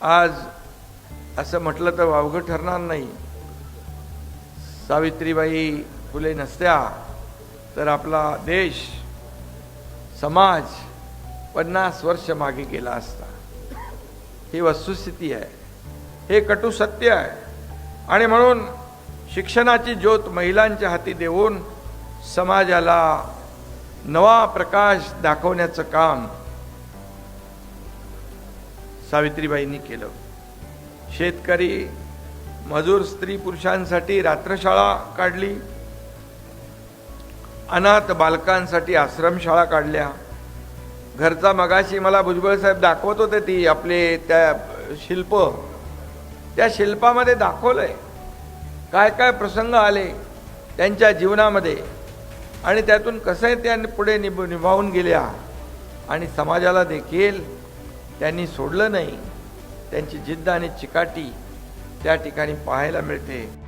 आज असं म्हटलं तर वावगं ठरणार नाही. सावित्रीबाई फुले नसत्या तर आपला देश समाज पन्नास वर्ष मागे गेला असता. ही वस्तुस्थिती आहे. हे कटू सत्य आहे. आणि म्हणून शिक्षणाची ज्योत महिलांच्या हाती देऊन समाजाला नवा प्रकाश दाखवण्याचं काम सावित्रीबाईंनी केलं. शेतकरी मजूर स्त्री पुरुषांसाठी रात्रशाळा काढली. अनाथ बालकांसाठी आश्रमशाळा काढल्या. घरचा मगाशी मला भुजबळ साहेब दाखवत होते ती आपले त्या शिल्प. त्या शिल्पामध्ये दाखवलंय. काय काय प्रसंग आले त्यांच्या जीवनामध्ये आणि त्यातून कसं त्यांनी पुढे निभ निभावून गेल्या. आणि समाजाला देखील त्यांनी सोडलं नाही. त्यांची जिद्द आणि चिकाटी त्या ठिकाणी पाहायला मिळते.